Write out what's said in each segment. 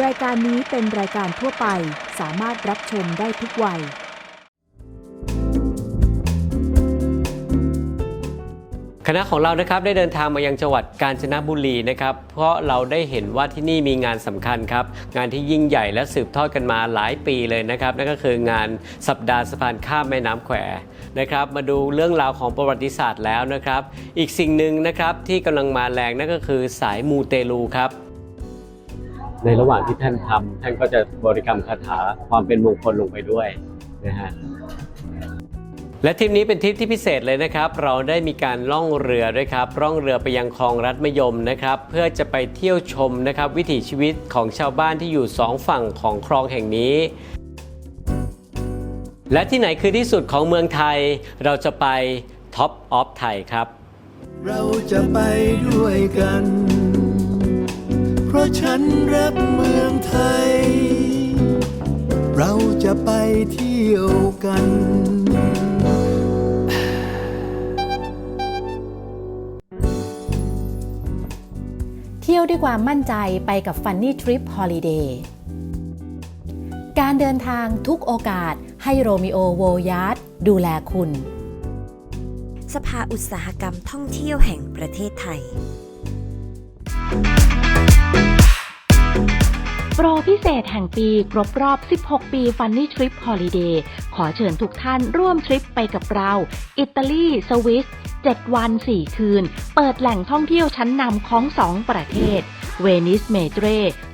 รายการนี้เป็นรายการทั่วไป สามารถรับชมได้ทุกวัย คณะของเรานะครับได้เดินทางมายังจังหวัดกาญจนบุรีนะครับ เพราะเราได้เห็นว่าที่นี่มีงานสำคัญครับ งานที่ยิ่งใหญ่และสืบทอดกันมาหลายปีเลยนะครับ นั่นก็คืองานสัปดาห์สะพานข้ามแม่น้ำแควนะครับ มาดูเรื่องราวของประวัติศาสตร์แล้วนะครับ อีกสิ่งหนึ่งนะครับที่กำลังมาแรงนั่นก็คือสายมูเตลูครับ ในระหว่างที่ท่านทำท่านก็จะบริกรรมคาถาความเป็นมงคลลงไปด้วยนะฮะและทริปนี้เป็นทริปที่พิเศษเลยนะครับ เราได้มีการล่องเรือด้วยครับ ล่องเรือไปยังคลองรัฐมยมนะครับ เพื่อจะไปเที่ยวชมนะครับ วิถีชีวิตของชาวบ้านที่อยู่สองฝั่งของคลองแห่งนี้ และที่ไหนคือที่สุดของเมืองไทย เราจะไปท็อปออฟไทยครับ เราจะไปด้วยกัน ราะฉันรักเมืองไทย เราจะไปเที่ยวกันเที่ยวด้วยความมั่นใจไปกับ Funny Trip Holiday การเดินทางทุกโอกาสให้โรมิโอโวยาร์ดดูแลคุณ สภาอุตสาหกรรมท่องเที่ยวแห่งประเทศไทย โปรพิเศษแห่งปีครบรอบ 16 ปี Funny Trip Holiday ขอเชิญทุกท่านร่วมทริปไปกับเรา อิตาลี สวิส 7 วัน 4 คืน เปิดแหล่งท่องเที่ยวชั้นนำของ 2 ประเทศ เวนิสเมเตร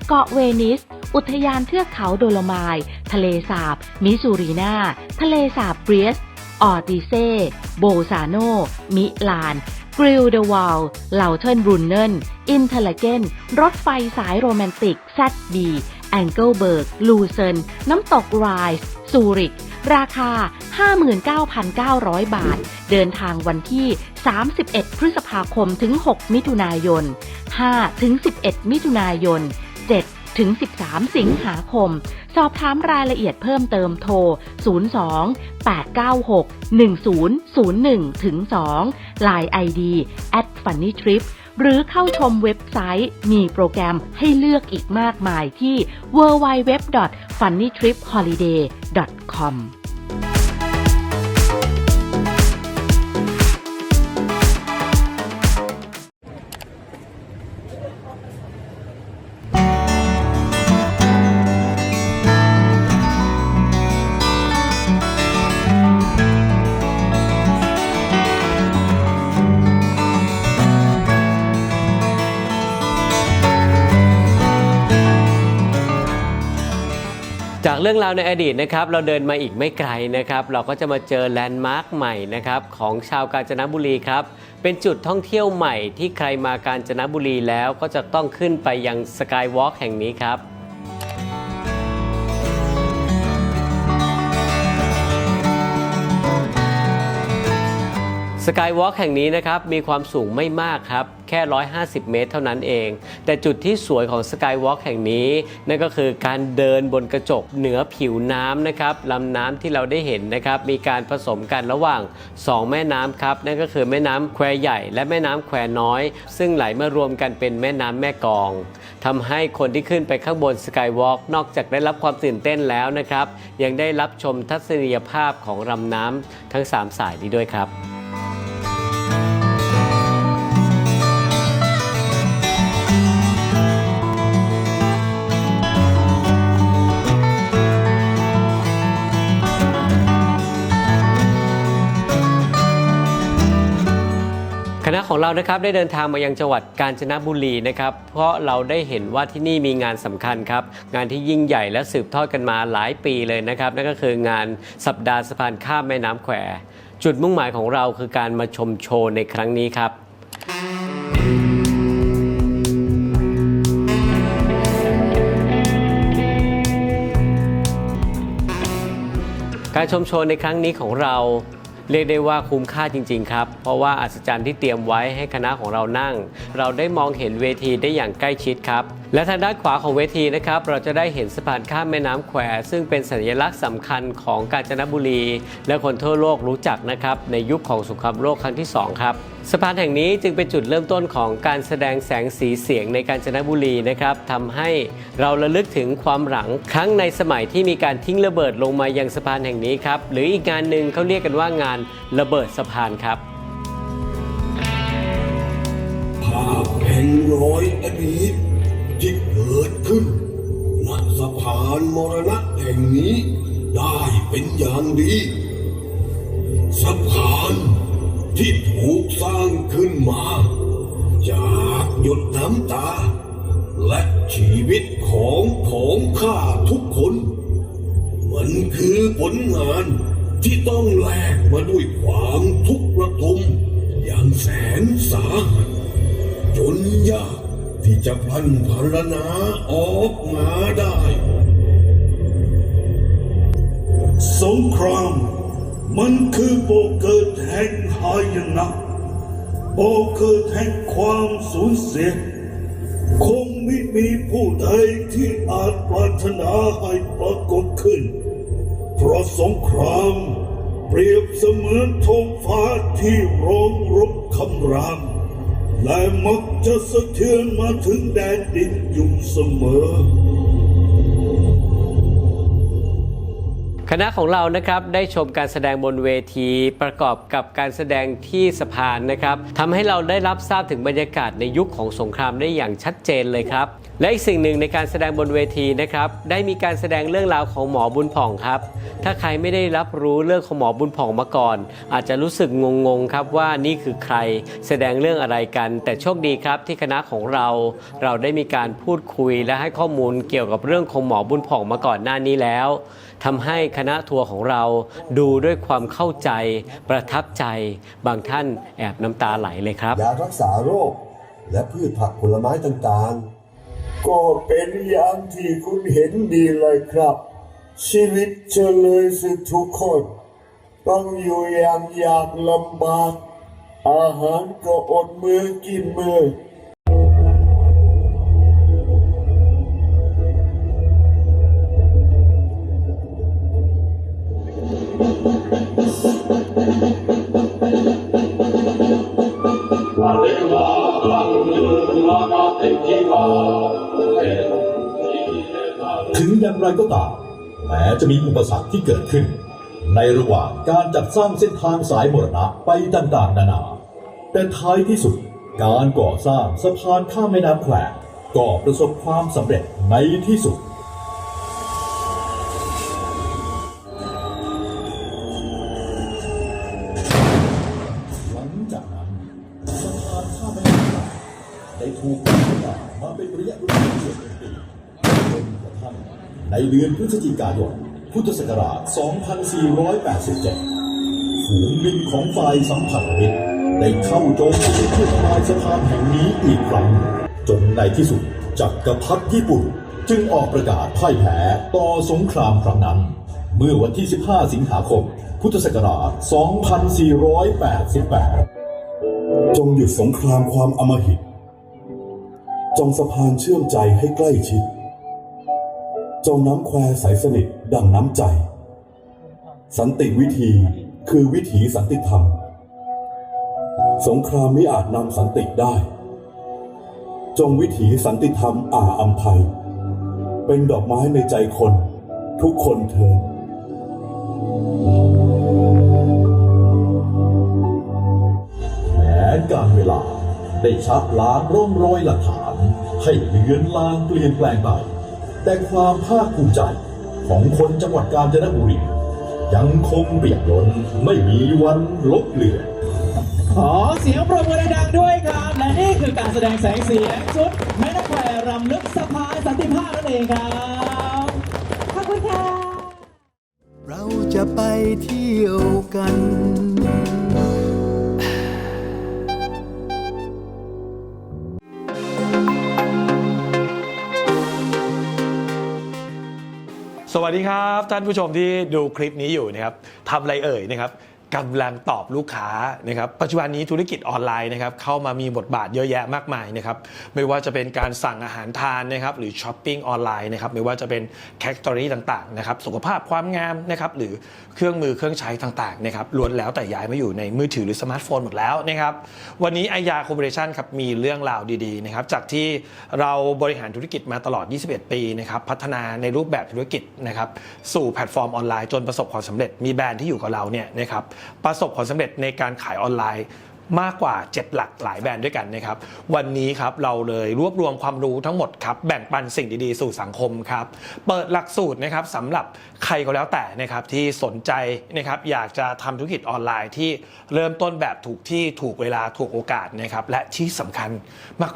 เกาะเวนิส อุทยานเทือกเขาโดโลไมาย ทะเลสาบ มิซูรีนา ทะเลสาบเบรียสออติเซ โบซาโน มิลาน กริลเดวาลเหล่าเทิร์นบรุนเนนอินเทลเกนรถไฟสายโรแมนติกแซดบีแองเกิลเบิร์ก ลูเซน น้ำตกไรส์ซูริก ราคา 59,900 บาท เดินทางวันที่ 31 พฤษภาคมถึง 6 มิถุนายน 5 ถึง 11 มิถุนายน 7 ถึง 13 สิงหาคม อบถามรายละเอียดเพิ่มเติมโทร 02 896 1001ถึง2 Line ID at funny trip หรือเข้าชมเว็บไซต์มีโปรแกรมให้เลือกอีกมากมายที่ www.funnytripholiday.com รื่องราวในอดีตนะครับ เราเดินมาอีกไม่ไกลนะครับ เราก็จะมาเจอแลนด์มาร์คใหม่นะครับของชาวกาญจนบุรีครับ เป็นจุดท่องเที่ยวใหม่ที่ใครมากาญจนบุรีแล้วก็จะต้องขึ้นไปยังสกายวอล์กแห่งนี้ครับสกายวอล์กแห่งนี้นะครับมีความสูงไม่มากครับ แค่ 150 เมตร เท่านั้นเอง แต่จุดที่สวยของสกายวอล์กแห่งนี้ นั่นก็คือการเดินบนกระจกเหนือผิวน้ำนะครับลำน้ำที่เราได้เห็นนะครับมีการผสมกันระหว่าง 2 แม่น้ำครับนั่นก็คือแม่น้ำแควใหญ่ และแม่น้ำแควน้อย ซึ่งไหลมารวมกันเป็นแม่น้ำแม่กองทำให้คนที่ขึ้นไปข้างบนสกายวอล์กนอกจากได้รับความตื่นเต้นแล้วนะครับ ยังได้รับชมทัศนียภาพของลำน้ำทั้ง 3 สายนี้ด้วยครับ ของเรานะครับได้เดินทางมายังจังหวัดกาญจนบุรีนะครับ เพราะเราได้เห็นว่าที่นี่มีงานสำคัญครับ งานที่ยิ่งใหญ่และสืบทอดกันมาหลายปีเลยนะครับ นั่นก็คืองานสัปดาห์สะพานข้ามแม่น้ำแควจุดมุ่งหมายของเราคือการมาชมโชว์ในครั้งนี้ครับการชมโชว์ในครั้งนี้ของเรา เรียกได้ว่าคุ้มค่าจริง ๆ ครับ เพราะว่าอัศจรรย์ที่เตรียมไว้ให้คณะของเรานั่ง เราได้มองเห็นเวทีได้อย่างใกล้ชิดครับ และทางด้านขวาของเวทีนะครับ เราจะได้เห็นสะพานข้ามแม่น้ำแควซึ่งเป็นสัญลักษณ์สำคัญของกาญจนบุรี และคนทั่วโลกรู้จักนะครับในยุคของสงครามโลกครั้งที่ 2 ครับ สะพานแห่งนี้จึงเป็นจุดเริ่มต้นของการแสดงแสงสีเสียงในกาญจนบุรีนะครับทำให้เราระลึกถึงความหลังครั้งในสมัยที่มีการทิ้งระเบิดลงมายังสะพานแห่งนี้ครับหรืออีกงานหนึ่งเขาเรียกกันว่างานระเบิดสะพานครับภาพแห่งร้อยอดีตที่เกิดขึ้นณสะพานมรณะแห่งนี้ได้เป็นอย่างดีสะพาน ที่ถูกสร้างขึ้นมา จากหยดน้ำตา และชีวิตของของข้าทุกคน มันคือผลงานที่ต้องแลกมาด้วยความทุกข์ระทมอย่างแสนสาหัสจนยากที่จะพลันพรณนาออกมาได้ สงครามมันคือโบเกิดแห่ง หายนะโบเกิดแห่งความสูญเสีย คงไม่มีผู้ใดที่อาจปรารถนาให้ปรากฏขึ้น เพราะสงครามเปรียบเสมือนทงฟ้าที่ร้องรบคำราม และมักจะสะเทือนมาถึงแดนดินอยู่เสมอ คณะของเรานะครับได้ชมการแสดงบนเวทีประกอบกับการแสดงที่สะพานนะครับทำให้เราได้รับทราบถึงบรรยากาศในยุคของสงครามได้อย่างชัดเจนเลยครับ และอีกสิ่งหนึ่งในการแสดงบนเวทีนะครับได้มีการแสดงเรื่องราวของหมอบุญผ่องครับ ถ้าใครไม่ได้รับรู้เรื่องของหมอบุญผ่องมาก่อน อาจจะรู้สึกงงๆครับว่านี่คือใครแสดงเรื่องอะไรกัน แต่โชคดีครับที่คณะของเรา เราได้มีการพูดคุยและให้ข้อมูลเกี่ยวกับเรื่องของหมอบุญผ่องมาก่อนหน้านี้แล้ว ทำให้คณะทัวร์ของเราดูด้วยความเข้าใจประทับใจบางท่านแอบน้ำตาไหลเลยครับ ยารักษาโรค และพืชผักผลไม้ต่างๆ ก็เป็นอย่างที่คุณเห็นดีเลยครับ ชีวิตเฉลยสิทุกคน ต้องอยู่อย่างยากลำบาก อาหารก็อดมือกินมือ ม้จะมีอุปสรรคที่เกิดขึ้น ในระหว่างการจัดสร้างเส้นทางสายมรณะไปต่างๆ นานา แต่ท้ายที่สุดการก่อสร้างสะพานข้ามแม่น้ำแควก็ประสบความสำเร็จในที่สุดหลังจากนั้นสะพานข้ามแม่น้ำแควได้ถูกพัฒนามาเป็นระยะเวลาเกือบเป็นปีจนกระทั่ง ในเดือนพฤศจิกายน พุทธศักราช 2487 ฝูงบินของฝ่ายสัมพันธมิตรได้เข้าโจมตีเพื่อทำลายสะพานแห่งนี้อีกครั้ง จนในที่สุดจักรพรรดิญี่ปุ่น จึงออกประกาศพ่ายแพ้ต่อสงครามครั้งนั้น เมื่อวันที่ 15 สิงหาคม พุทธศักราช 2488 จงหยุดสงครามความอมหิต จงสะพานเชื่อมใจให้ใกล้ชิด จงน้ำแควใสสนิทดังน้ำใจ สันติวิธีคือวิถีสันติธรรม สงครามไม่อาจนำสันติได้ จงวิถีสันติธรรมอ่าอัมภัย เป็นดอกไม้ในใจคน ทุกคนเทินแม้การเวลาได้ชักล้างร่องรอยหลักฐาน ให้เลือนลางเปลี่ยนแปลงไป แต่ความภาคภูมิใจของคนจังหวัดกาญจนบุรี ยังคงเปี่ยมล้นไม่มีวันลบเลือนขอเสียงปรบมือดังๆด้วยครับ และนี่คือการแสดงแสงสีชุดแม่นกแควรำลึกสะพานสันติภาพนั่นเองครับ ขอบคุณค่ะ เราจะไปเที่ยวกัน สวัสดีครับ ท่านผู้ชมที่ดูคลิปนี้อยู่นะครับทำอะไรเอ่ยนะครับ กำลังตอบลูกค้านะครับปัจจุบันนี้ธุรกิจออนไลน์นะครับเข้ามามีบทบาทเยอะแยะมากมายนะครับไม่ว่าจะเป็นการสั่งอาหารทานนะครับหรือช้อปปิ้งออนไลน์นะครับไม่ว่าจะเป็นแคตตอรี่ต่างๆนะครับสุขภาพความงามนะครับหรือเครื่องมือเครื่องใช้ต่างๆนะครับล้วนแล้วแต่ย้ายมาอยู่ในมือถือหรือสมาร์ทโฟนหมดแล้วนะครับวันนี้ไอยาคอร์ปอเรชั่นครับมีเรื่องราวดีๆนะครับจากที่เราบริหารธุรกิจมาตลอด 21 ปีนะครับพัฒนาในรูปแบบธุรกิจนะครับสู่แพลตฟอร์มออนไลน์จนประสบความสำเร็จมีแบรนด์ที่อยู่กับเราเนี่ยนะครับประสบความสำเร็จในการขายออนไลน์ มากกว่า 7 หลักหลายแบรนด์ด้วยกันนะครับ วันนี้ครับเราเลยรวบรวมความรู้ทั้งหมดครับ แบ่งปันสิ่งดีๆ สู่สังคมครับ เปิดหลักสูตรนะครับสำหรับใครก็แล้วแต่นะครับที่สนใจนะครับอยากจะทำธุรกิจออนไลน์ที่เริ่มต้นแบบถูกที่ถูกเวลาถูกโอกาสนะครับและที่สำคัญ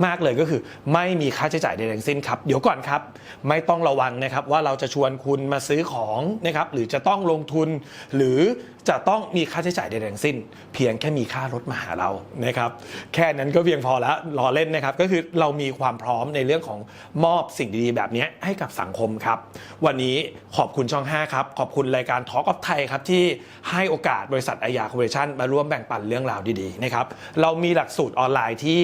มากๆเลยก็คือ ไม่มีค่าใช้จ่ายใดๆทั้งสิ้นครับเดี๋ยวก่อนครับ ไม่ต้องระวังนะครับว่าเราจะชวนคุณมาซื้อของนะครับหรือจะต้องลงทุน หรือจะต้องมีค่าใช้จ่ายใดๆทั้งสิ้น เพียงแค่มีค่ารถมาหาเรานะครับแค่นั้นก็เพียงพอแล้วรอเล่นนะครับ ก็คือเรามีความพร้อมในเรื่องของมอบสิ่งดีๆ แบบนี้ให้กับสังคมครับ วันนี้ขอบคุณช่อง 5 ครับ ขอบคุณรายการ Talk of Thai ครับที่ให้โอกาสบริษัทอายาคอร์ปอเรชั่นมาร่วมแบ่งปันเรื่องราวดีๆนะครับเรามีหลักสูตรออนไลน์ที่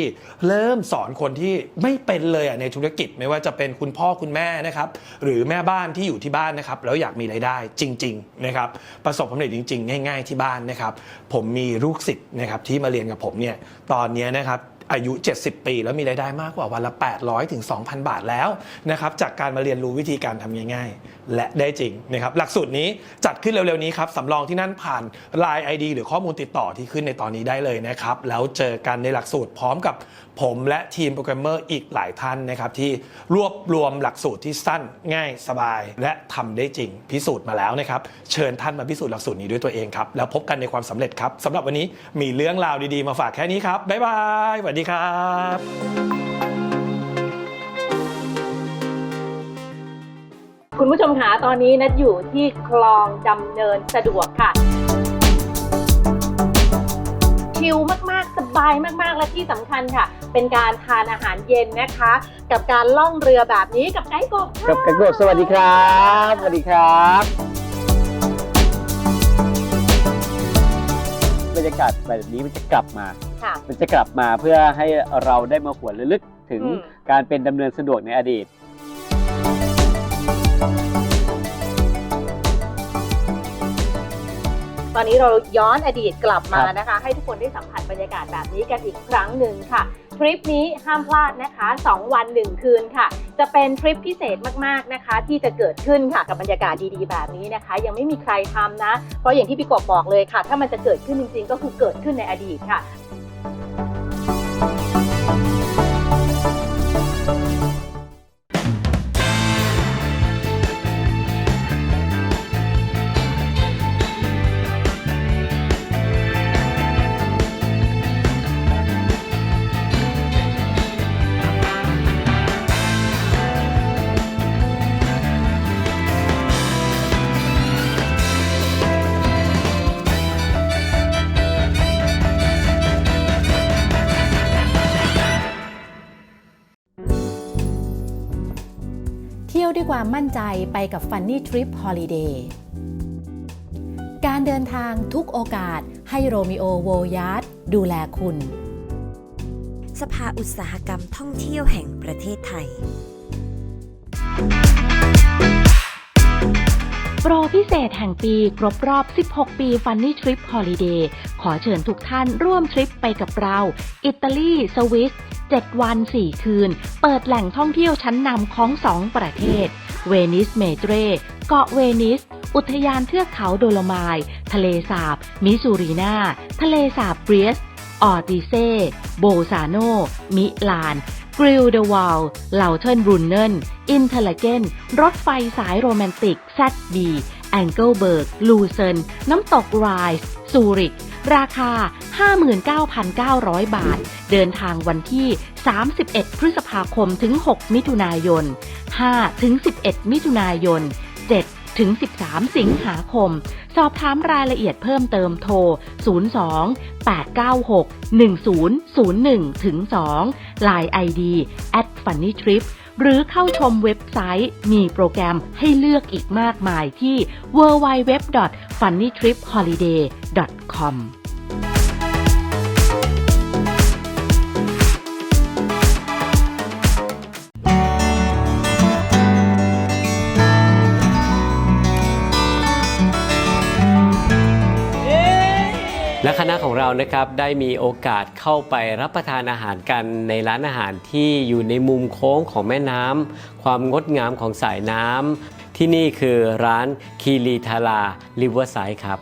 เริ่มสอนคนที่ไม่เป็นเลยในธุรกิจไม่ว่าจะเป็นคุณพ่อคุณแม่นะครับหรือแม่บ้านที่อยู่ที่บ้านนะครับแล้วอยากมีรายได้จริงๆนะครับประสบความสำเร็จจริง ๆ ง่าย ๆที่บ้านนะครับผมมีลูกศิษย์นะครับที่มาเรียนกับผมเนี่ยตอนนี้นะครับอายุ 70 ปี แล้วมีรายได้มากกว่าวันละ 800ถึง2,000 บาทแล้วนะครับจากการมาเรียนรู้วิธีการทำง่ายๆ และได้จริงนะครับหลักสูตรนี้จัดขึ้นเร็วๆนี้ครับสำรองที่นั่นผ่าน Line ID หรือข้อมูลติดต่อที่ขึ้นในตอนนี้ได้เลยนะครับ แล้วเจอกันในหลักสูตรพร้อมกับผมและทีมโปรแกรมเมอร์อีกหลายท่านนะครับที่รวบรวมหลักสูตรที่สั้นง่ายสบาย และทำได้จริงพิสูจน์มาแล้วนะครับ เชิญท่านมาพิสูจน์หลักสูตรนี้ด้วยตัวเองครับ แล้วพบกันในความสำเร็จครับสำหรับวันนี้มีเรื่องราวดีๆมาฝากแค่นี้ครับบ๊ายบายสวัสดีครับ คุณผู้ชมคะตอนนี้นัดอยู่ที่คลองดำเนินสะดวกค่ะ ชิลมาก ๆ สบายมาก ๆ และที่สำคัญค่ะ เป็นการทานอาหารเย็นนะคะ กับการล่องเรือแบบนี้กับไกด์กบค่ะกับกระโดดสวัสดีครับ สวัสดีครับ บรรยากาศแบบนี้มันจะกลับมา ค่ะ มันจะกลับมาเพื่อให้เราได้มาหวนระลึกถึงอืม การเป็นดำเนินสะดวกในอดีต ตอนนี้เราย้อนอดีตกลับมานะคะ ให้ทุกคนได้สัมผัสบรรยากาศแบบนี้กันอีกครั้งหนึ่งค่ะ ทริปนี้ห้ามพลาดนะคะ 2 วัน 1 คืนค่ะ จะเป็นทริปพิเศษมากๆนะคะ ที่จะเกิดขึ้นค่ะกับบรรยากาศดีๆ แบบนี้นะคะ ยังไม่มีใครทำนะ เพราะอย่างที่พี่กบบอกเลยค่ะ ถ้ามันจะเกิดขึ้นจริงๆ ก็คือเกิดขึ้นในอดีตค่ะ ที่ยวด้วยความมั่นใจไปกับ Funny Trip Holiday การเดินทางทุกโอกาสให้โรมิโอโวยาร์ดดูแลคุณ สภาอุตสาหกรรมท่องเที่ยวแห่งประเทศไทย โปรพิเศษแห่งปีครบรอบ 16 ปี Funny Trip Holiday ขอเชิญทุกท่านร่วมทริปไปกับเรา อิตาลี สวิส 7 วัน 4 คืน เปิดแหล่งท่องเที่ยวชั้นนำของ 2 ประเทศ เวนิสเมเตรเกาะเวนิส อุทยานเทือกเขาโดโลไมาย ทะเลสาบ มิสูรีนา ทะเลสาบเบรียส ออติเซ โบซาโน มิลานกริลเดวาลเลาเทิร์นบรุนเนนอินเทลเกน รถไฟสายโรแมนติกแซดบีแองเกิลเบิร์ก ลูเซน น้ำตกไรส์ซูริก ราคา 59,900 บาท เดินทางวันที่ 31 พฤษภาคมถึง 6 มิถุนายน 5 ถึง 11 มิถุนายน 7 ถึง 13 สิงหาคม สอบถามรายละเอียดเพิ่มเติมโทร 02 896 1001 ถึง 2 Line ID at funny trip หรือเข้าชมเว็บไซต์มีโปรแกรมให้เลือกอีกมากมายที่ www.funnytripholiday .com และคณะของเรานะครับได้มีโอกาสเข้าไปรับประทานอาหารกันในร้านอาหารที่อยู่ในมุมโค้งของแม่น้ำความงดงามของสายน้ำที่นี่คือร้านคีรีทาราริเวอร์ไซด์ครับ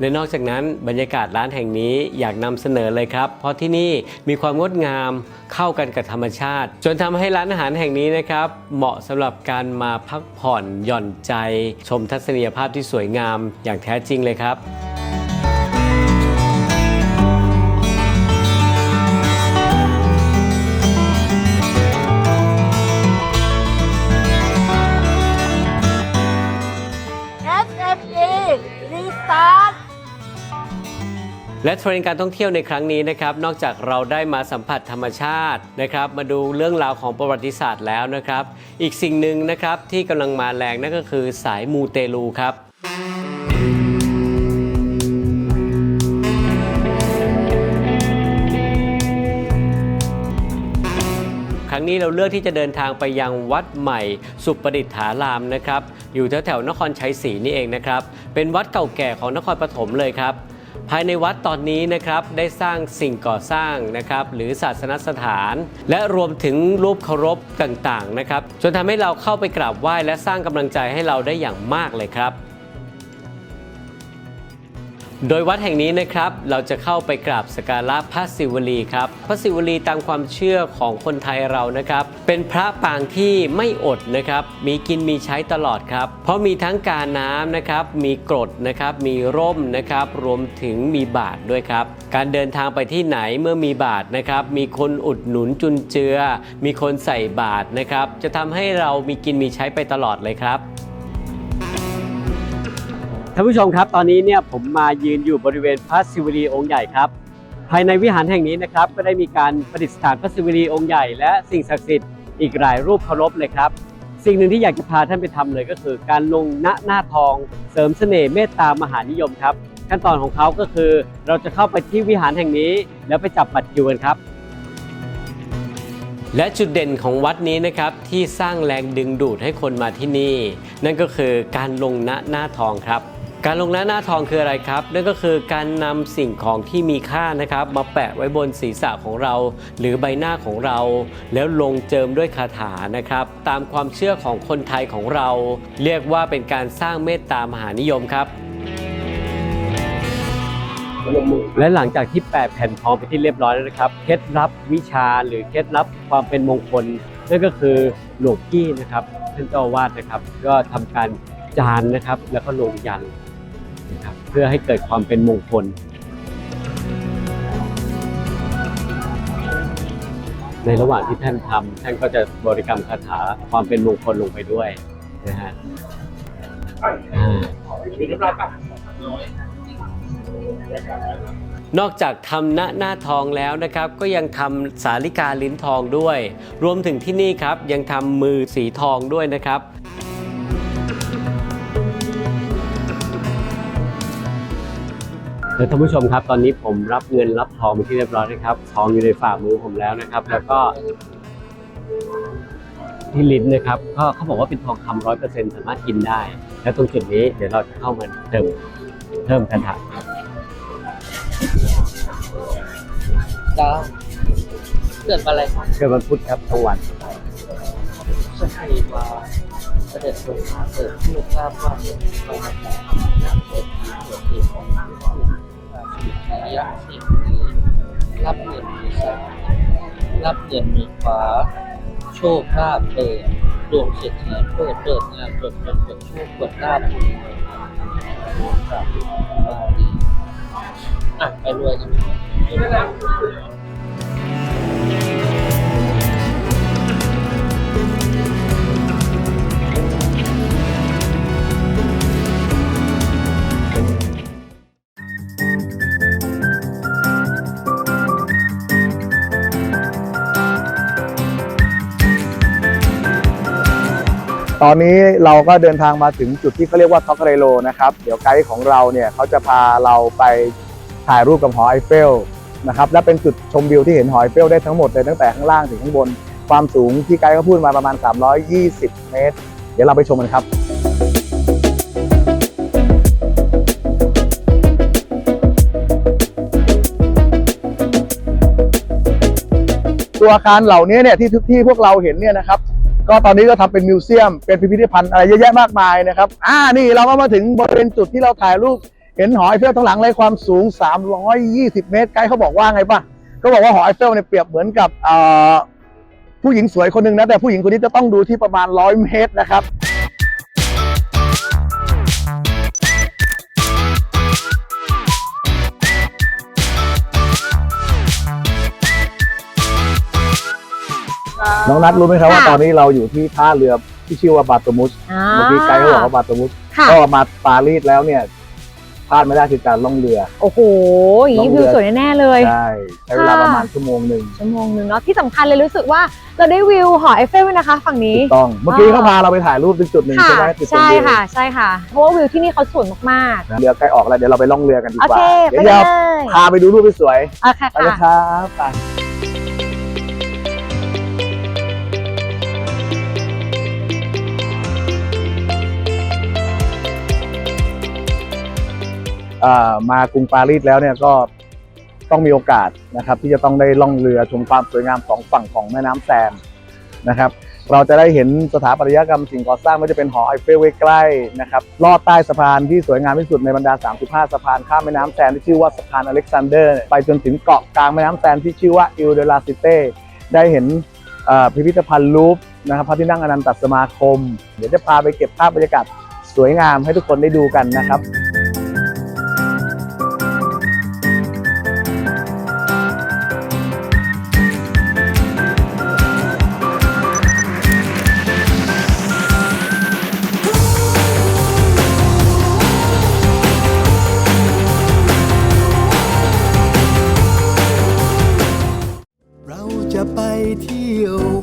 และนอกจากนั้นบรรยากาศร้านแห่งนี้อยากนำเสนอเลยครับ เพราะที่นี่มีความงดงามเข้ากันกับธรรมชาติ จนทำให้ร้านอาหารแห่งนี้นะครับ เหมาะสำหรับการมาพักผ่อนหย่อนใจ ชมทัศนียภาพที่สวยงามอย่างแท้จริงเลยครับ และเทรนด์การท่องเที่ยวในครั้งนี้นะครับ นอกจากเราได้มาสัมผัสธรรมชาตินะครับ มาดูเรื่องราวของประวัติศาสตร์แล้วนะครับ อีกสิ่งหนึ่งนะครับที่กำลังมาแรงนั่นก็คือสายมูเตลูครับครั้งนี้เราเลือกที่จะเดินทางไปยังวัดใหม่ สุประดิษฐารามนะครับ อยู่แถวแถวๆนครชัยศรีนี่เองนะครับ เป็นวัดเก่าแก่ของนครปฐมเลยครับ ภายในวัดตอนนี้นะครับได้สร้างสิ่งก่อสร้างนะครับหรือศาสนสถาน และรวมถึงรูปเคารพต่างๆนะครับจนทำให้เราเข้าไปกราบไหว้และสร้างกำลังใจให้เราได้อย่างมากเลยครับ โดยวัดแห่งนี้นะครับเราจะเข้าไปกราบสการะพระศิวลีครับพระศิวลีตามความเชื่อของคนไทยเรานะครับ เป็นพระปางที่ไม่อดนะครับ มีกินมีใช้ตลอดครับ เพราะมีทั้งการน้ำนะครับ มีกรดนะครับ มีร่มนะครับ รวมถึงมีบาทด้วยครับ การเดินทางไปที่ไหนเมื่อมีบาทนะครับ มีคนอุดหนุนจุนเจือ มีคนใส่บาทนะครับ จะทำให้เรามีกินมีใช้ไปตลอดเลยครับ ท่านผู้ชมครับตอนนี้เนี่ยผมมายืนอยู่บริเวณพระศิวลีองค์ใหญ่ครับ ภายในวิหารแห่งนี้นะครับ ก็ได้มีการประดิษฐานพระศิวลีองค์ใหญ่และสิ่งศักดิ์สิทธิ์อีกหลายรูปเคารพเลยครับ สิ่งหนึ่งที่อยากจะพาท่านไปทำเลยก็คือ การลงณหน้าทอง เสริมเสน่ห์เมตตามหานิยมครับ ขั้นตอนของเขาก็คือเราจะเข้าไปที่วิหารแห่งนี้ แล้วไปจับบัตรคิวกันครับและจุดเด่นของวัดนี้นะครับที่สร้างแรงดึงดูดให้คนมาที่นี่ นั่นก็คือการลงณหน้าทองครับ การลงณหน้าทองคืออะไรครับ นั่นก็คือการนำสิ่งของที่มีค่านะครับ มาแปะไว้บนศีรษะของเรา หรือใบหน้าของเรา แล้วลงเจิมด้วยคาถานะครับ ตามความเชื่อของคนไทยของเรา เรียกว่าเป็นการสร้างเมตตามหานิยมครับ และหลังจากที่แปะแผ่นทองไปที่เรียบร้อยแล้วนะครับเคล็ดลับวิชาหรือเคล็ดลับความเป็นมงคล นั่นก็คือหลวงพี่นะครับท่านเจ้าวาสนะครับ ก็ทำการจานนะครับ แล้วก็ลงยัน นะครับเพื่อให้เกิดความเป็นมงคล ในระหว่างที่ท่านทำท่านก็จะบริกรรมคาถาความเป็นมงคลลงไปด้วยนะฮะนอกจากทำณหน้าทองแล้วนะครับ ก็ยังทำสาลิกาลิ้นทองด้วย รวมถึงที่นี่ครับยังทำมือสีทองด้วยนะครับ เดี๋ยวท่านผู้ชมครับตอนนี้ผมรับเงินรับทองไปที่เรียบร้อยนะครับทองอยู่ในฝ่ามือผมแล้วนะครับ แล้วก็ ที่ลิ้นนะครับก็เขาบอกว่าเป็นทองคำร้อยเปอร์เซ็นต์สามารถกินได้ แล้วตรงจุดนี้เดี๋ยวเราจะเข้ามาเติมเพิ่มคาถาจ้าเกิดมาอะไรครับเกิดวันพุธครับทั้งวันสถีมาเสด็จลงมาเกิดผู้ทราบว่าเป็นพระนักเศรษฐีเกิดเหตุของ ผู้ระยะสิบนี้รับเงินมีสามรับเงินมีขวา โชคลาภเปิดดวงเศรษฐีเปิดเปิดงานเปิดเปิดเปิดโชคเปิดลาภบุญครับบาลีอะไปรวย อนนี้เราก็เดินทางมาถึงจุดที่เขาเรียกว่าท็อกเรโลนะครับ เดี๋ยวไกด์ของเราเนี่ยเขาจะพาเราไปถ่ายรูปกับหอไอเฟลนะครับและเป็นจุดชมวิวที่เห็นหอไอเฟลได้ทั้งหมดเลยตั้งแต่ข้างล่างถึงข้างบน ความสูงที่ไกด์เขาพูดมาประมาณ 320 เมตร เดี๋ยวเราไปชมกันครับตัวอาคารเหล่านี้เนี่ยที่ที่พวกเราเห็นเนี่ยนะครับ ก็ตอนนี้ก็ทำเป็นมิวเซียม เป็นพิพิธภัณฑ์อะไรเยอะแยะมากมายนะครับ อ่านี่เราก็มาถึงบริเวณจุดที่เราถ่ายรูปเห็นหอไอเฟลทั้งหลังเลยความสูง 320 เมตรไกด์เขาบอกว่าไงป่ะก็บอกว่าหอไอเฟลเนี่ยเปรียบเหมือนกับผู้หญิงสวยคนหนึ่งนะแต่ผู้หญิงคนนี้จะต้องดูที่ประมาณ 100 เมตรนะครับ น้องนัทรู้ไหมครับว่าค่ะตอนนี้เราอยู่ที่ท่าเรือที่ชื่อว่าบาตมุสอ่าเมื่อกี้ไกด์เขาบอกว่าบาตมุสค่ะก็มาปารีสแล้วเนี่ยพลาดไม่ได้คือการล่องเรือ โอ้โหอย่างนี้ล่องวิเรืวอสวยแน่ๆเลย ใช่ ใช้เวลาค่ะประมาณชั่วโมงหนึ่งชั่วโมงหนึ่งเนาะที่สำคัญเลยรู้สึกว่าเราได้วิวหอไอเฟลด้วยนะคะ ฝั่งนี้ถูกต้อง เมื่อกี้เขาพาเราไปถ่ายรูปเป็นจุดหนึ่งค่ะใช่ไหมจุดชมใช่วิวค่ะ ใช่ค่ะ เพราะว่าวิวที่นี่เขาสวยมากนะเรือใกล้ออกแล้วเดี๋ยวเราไปล่องเรือกันดีๆโอกว่าเค ไปเดี๋ยวเลจะยพาไปดูรูปสวยโอเคๆไปเลยคค่ะรับไป มากรุงปารีสแล้วเนี่ยก็ต้องมีโอกาสนะครับที่จะต้องได้ล่องเรือชมความสวยงามสองฝั่งของแม่น้ำแซนนะครับ เราจะได้เห็นสถาปัตยกรรมสิ่งก่อสร้างไม่ว่าจะเป็นหอไอเฟลไว้ใกล้นะครับลอดใต้สะพานที่สวยงามที่สุดในบรรดา 35 สะพานข้ามแม่น้ำแซนที่ชื่อว่าสะพานอเล็กซานเดอร์ ไปจนถึงเกาะกลางแม่น้ำแซนที่ชื่อว่าอิลเดลาซิเต้ได้เห็นพิพิธภัณฑ์ลูฟนะครับพระที่นั่งอนันตสมาคม เดี๋ยวจะพาไปเก็บภาพบรรยากาศสวยงามให้ทุกคนได้ดูกันนะครับ เที่ยว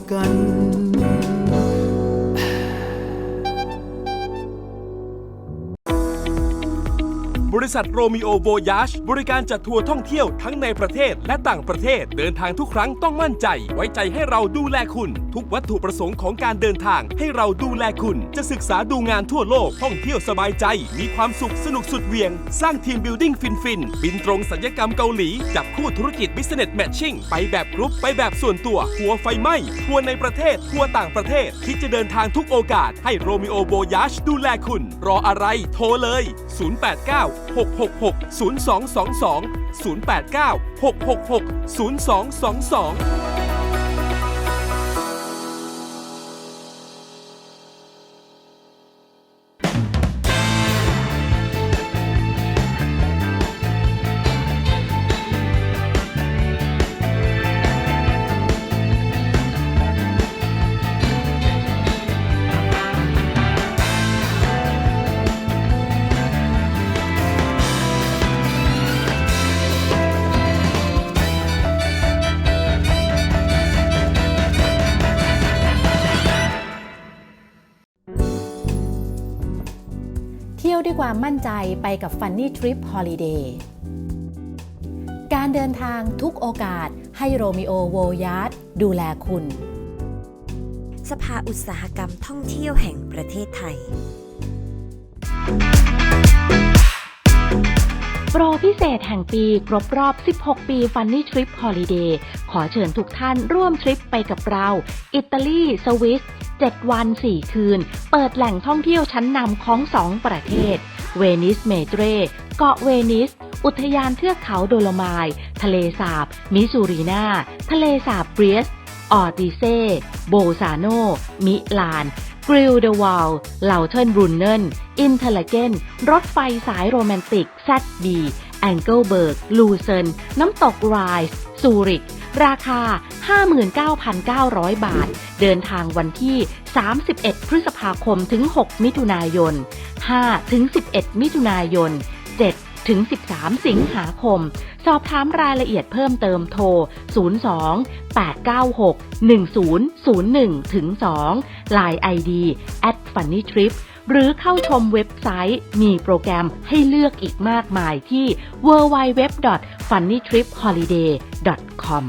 ริษัทโรมิโอโ o ย a ชบริการจัดทัวร์ท่องเที่ยวทั้งในประเทศและต่างประเทศ เดินทางทุกครั้งต้องมั่นใจ ไว้ใจให้เราดูแลคุณ ทุกวัตถุประสงค์ของการเดินทาง ให้เราดูแลคุณ จะศึกษาดูงานทั่วโลกท่องเที่ยวสบายใจ มีความสุขสนุกสุดเวียง สร้างทีมบิวดิ้งฟินฟินบินตรงสัญญกรรมเกาหลีจับคู่ธุรกิจ Business Matching ไปแบบกรุ๊ปไปแบบส่วนตัวทัวร์ไฟไหม้ทัวร์ในประเทศทัวร์ต่างประเทศที่จะเดินทางทุกโอกาสให้โรมิโอโ o ย a ชดูแลคุณ รออะไรโทรเลย 089 666 0222 089 666 0222 ความมั่นใจไปกับ Funny Trip Holiday การเดินทางทุกโอกาสให้โรมิโอโวยาร์ดดูแลคุณ สภาอุตสาหกรรมท่องเที่ยวแห่งประเทศไทย โปรพิเศษแห่งปีครบรอบ 16 ปี Funny Trip Holiday ขอเชิญทุกท่านร่วมทริปไปกับเรา อิตาลี สวิส7วัน 4 คืน เปิดแหล่งท่องเที่ยวชั้นนำของ 2 ประเทศ เวนิสเมเตรเกาะเวนิส อุทยานเทือกเขาโดโลมาย ทะเลสาบ มิซูรีนา ทะเลสาบเบรียส ออติเซ โบซาโน มิลานกริลเดวาลเหล่าเทิร์นบรุนเนนอินเทลเกน รถไฟสายโรแมนติกแซดบีแองเกิลเบิร์ก ลูเซน น้ำตกไรส์ซูริก ราคา 59,900 บาท เดินทางวันที่ 31 พฤษภาคมถึง 6 มิถุนายน 5 ถึง 11 มิถุนายน 7 ถึง 13 สิงหาคม สอบถามรายละเอียดเพิ่มเติมโทร 02 896 1001 ถึง 2 Line ID at funny trip หรือเข้าชมเว็บไซต์ มีโปรแกรมให้เลือกอีกมากมายที่ www.funnytripholiday.com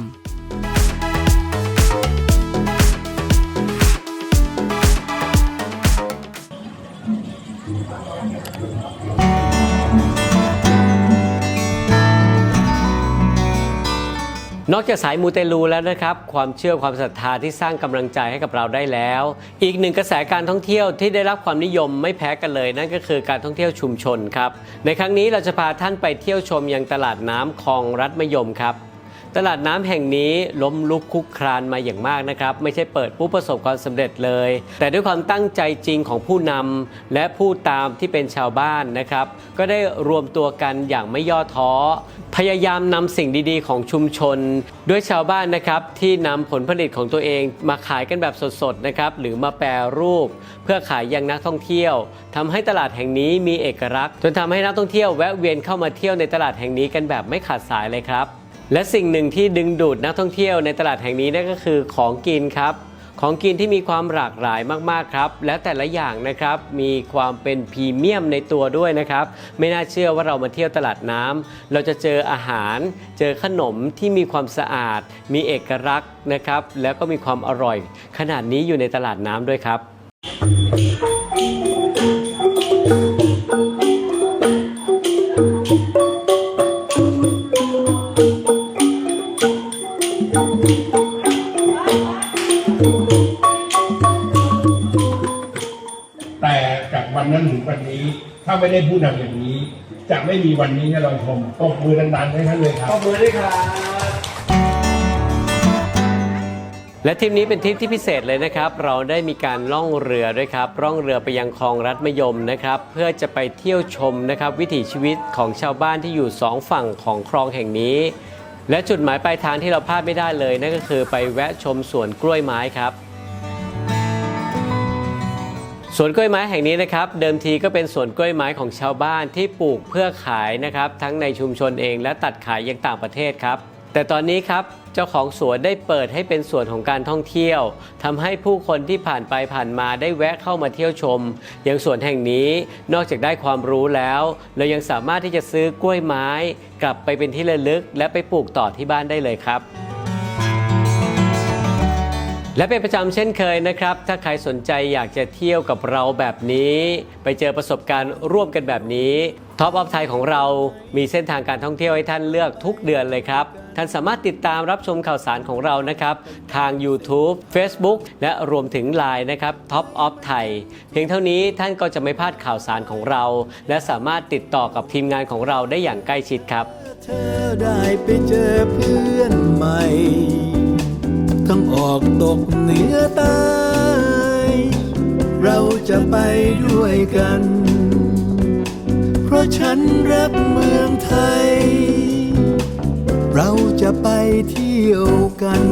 นอกจากสายมูเตลูแล้วนะครับ ความเชื่อความศรัทธาที่สร้างกำลังใจให้กับเราได้แล้ว อีกหนึ่งกระแสการท่องเที่ยวที่ได้รับความนิยมไม่แพ้กันเลย นั่นก็คือการท่องเที่ยวชุมชนครับในครั้งนี้เราจะพาท่านไปเที่ยวชมยังตลาดน้ำคลองรัฐมยมครับ ตลาดน้ำแห่งนี้ล้มลุกคุกครานมาอย่างมากนะครับ ไม่ใช่เปิดปุ๊บประสบความสำเร็จเลย แต่ด้วยความตั้งใจจริงของผู้นำและผู้ตามที่เป็นชาวบ้านนะครับ ก็ได้รวมตัวกันอย่างไม่ย่อท้อ พยายามนำสิ่งดีๆ ของชุมชน ด้วยชาวบ้านนะครับที่นำผลผลิตของตัวเอง มาขายกันแบบสดๆนะครับหรือมาแปรรูป เพื่อขายยังนักท่องเที่ยวทำให้ตลาดแห่งนี้มีเอกลักษณ์ จนทำให้นักท่องเที่ยวแวะเวียนเข้ามาเที่ยวในตลาดแห่งนี้กันแบบไม่ขาดสายเลยครับ และสิ่งหนึ่งที่ดึงดูดนักท่องเที่ยวในตลาดแห่งนี้นั่นก็คือของกินครับ ของกินที่มีความหลากหลายมากๆครับ และแต่ละอย่างนะครับมีความเป็นพรีเมียมในตัวด้วยนะครับ ไม่น่าเชื่อว่าเรามาเที่ยวตลาดน้ำเราจะเจออาหาร เจอขนมที่มีความสะอาด มีเอกลักษณ์นะครับ แล้วก็มีความอร่อย ขนาดนี้อยู่ในตลาดน้ำด้วยครับ้ถ้าไม่ได้ผู้นำอย่างนี้ จะไม่มีวันนี้ให้เราชมตบมือดังๆให้ท่านเลยครับ ขอบคุณด้วยครับและทริปนี้เป็นทริปที่พิเศษเลยนะครับ เราได้มีการล่องเรือด้วยครับ ล่องเรือไปยังคลองรัฐมยมนะครับ เพื่อจะไปเที่ยวชมนะครับ วิถีชีวิตของชาวบ้านที่อยู่สองฝั่งของคลองแห่งนี้ และจุดหมายปลายทางที่เราพลาดไม่ได้เลยนั่นก็คือไปแวะชมสวนกล้วยไม้ครับ สวนกล้วยไม้แห่งนี้นะครับเดิมทีก็เป็นสวนกล้วยไม้ของชาวบ้านที่ปลูกเพื่อขายนะครับทั้งในชุมชนเองและตัดขายยังต่างประเทศครับ แต่ตอนนี้ครับเจ้าของสวนได้เปิดให้เป็นส่วนของการท่องเที่ยวทำให้ผู้คนที่ผ่านไปผ่านมาได้แวะเข้ามาเที่ยวชมอย่างสวนแห่งนี้นอกจากได้ความรู้แล้ว เรายังสามารถที่จะซื้อกล้วยไม้ กลับไปเป็นที่ระลึก และไปปลูกต่อที่บ้านได้เลยครับ และเป็นประจำเช่นเคยนะครับ ถ้าใครสนใจอยากจะเที่ยวกับเราแบบนี้ ไปเจอประสบการณ์ร่วมกันแบบนี้ท็อปออฟไทยของเรามีเส้นทางการท่องเที่ยวให้ท่านเลือกทุกเดือนเลยครับ ท่านสามารถติดตามรับชมข่าวสารของเรานะครับ ทาง YouTube Facebook และรวมถึง Line นะครับ Top of Thai เพียงเท่านี้ท่านก็จะไม่พลาดข่าวสารของเรา และสามารถติดต่อกับทีมงานของเราได้อย่างใกล้ชิดครับ เธอได้ไปเจอเพื่อนใหม่ ทั้งออกตกเหนือใต้เราจะไปด้วยกัน เพราะฉันรักเมืองไทย เราจะไปเที่ยวกัน